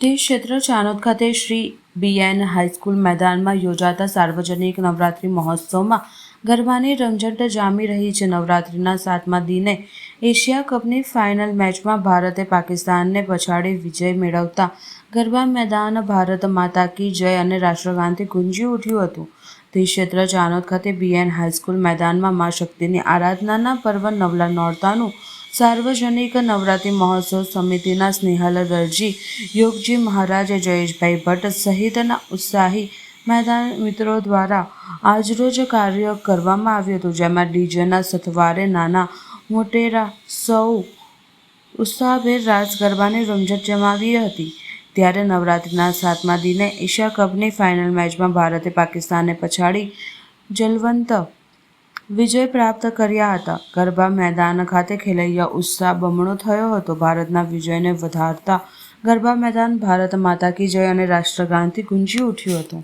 તે ક્ષેત્ર ચાનોદ ખાતે શ્રી બીએન હાઈસ્કૂલ મેદાનમાં યોજાતા સાર્વજનિક નવરાત્રિ મહોત્સવમાં ગરબાની રમઝટ જામી રહી છે. નવરાત્રિના સાતમા દિને એશિયા કપની ફાઇનલ મેચમાં ભારતે પાકિસ્તાનને પછાડી વિજય મેળવતા ગરબા મેદાન ભારત માતા કી જય અને રાષ્ટ્રગાનથી ગુંજી ઉઠ્યું હતું. તે ક્ષેત્ર ચાનોદ ખાતે બીએન હાઈસ્કૂલ મેદાનમાં મા શક્તિની આરાધનાના પર્વ નવલા નોરતાનું સાર્વજનિક નવરાત્રિ મહોત્સવ સમિતિના સ્નેહલ દરજી, યોગજી મહારાજ, જયેશભાઈ ભટ્ટ સહિતના ઉત્સાહી મેદાન મિત્રો દ્વારા આજરોજ કાર્ય કરવામાં આવ્યું હતું, જેમાં ડીજેના સથવારે નાના મોટેરા સૌ ઉત્સાહભેર રાસ ગરબાની રમઝટ જમાવી હતી. ત્યારે નવરાત્રિના સાતમા દિને એશિયા કપની ફાઇનલ મેચમાં ભારતે પાકિસ્તાનને પછાડી જલવંત વિજય પ્રાપ્ત કર્યા હતા. ગરબા મેદાન ખાતે ખેલૈયા ઉત્સાહ બમણો થયો હતો. ભારતના વિજયને વધારતા ગરબા મેદાન ભારત માતા કી જય અને રાષ્ટ્રગાનથી ગુંજી ઉઠ્યું હતું.